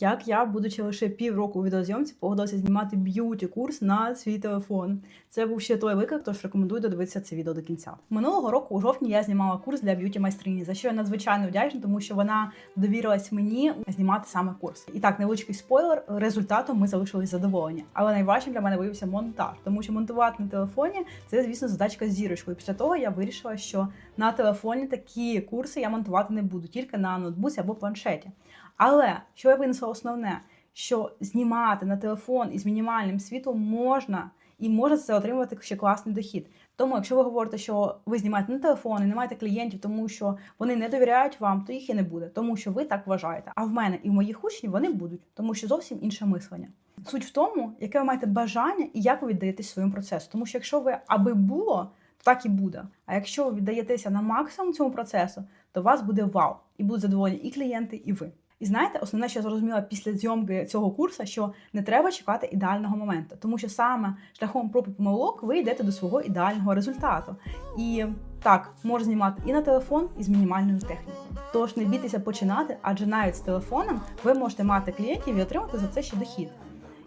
Як я, будучи лише півроку у відеозйомці, погодилася знімати б'юті курс на свій телефон. Це був ще той виклик, тож рекомендую додивитися це відео до кінця. Минулого року у жовтні я знімала курс для б'юті майстрині, за що я надзвичайно вдячна, тому що вона довірилась мені знімати саме курс. І так, невеличкий спойлер, результатом ми залишились задоволені. Але найважчим для мене виявився монтаж, тому що монтувати на телефоні це, звісно, задачка з зірочкою. Після того я вирішила, що на телефоні такі курси я монтувати не буду, тільки на ноутбуці або планшеті. Але що я винесла основне, що знімати на телефон із мінімальним світлом можна. І можна це отримувати ще класний дохід. Тому, якщо ви говорите, що ви знімаєте на телефон і не маєте клієнтів, тому що вони не довіряють вам, то їх і не буде, тому що ви так вважаєте. А в мене і в моїх учнів вони будуть, тому що зовсім інше мислення. Суть в тому, яке ви маєте бажання і як ви віддаєтесь своєму процесу. Тому що якщо ви аби було, то так і буде. А якщо ви віддаєтеся на максимум цьому процесу, то у вас буде вау, і будуть задоволені і клієнти, і ви. І знаєте, основне, що я зрозуміла після зйомки цього курсу, що не треба чекати ідеального моменту, тому що саме шляхом проб і помилок ви йдете до свого ідеального результату. І так, можна знімати і на телефон, і з мінімальною технікою. Тож не бійтеся починати, адже навіть з телефоном ви можете мати клієнтів і отримати за це ще дохід.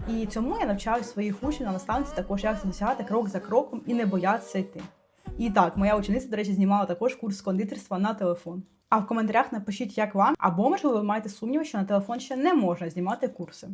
І цьому я навчаю своїх учнів на наставниці також, як це досягати крок за кроком і не боятися йти. І так, моя учениця, до речі, знімала також курс кондитерства на телефон. А в коментарях напишіть, як вам, або можливо ви маєте сумніви, що на телефон ще не можна знімати курси.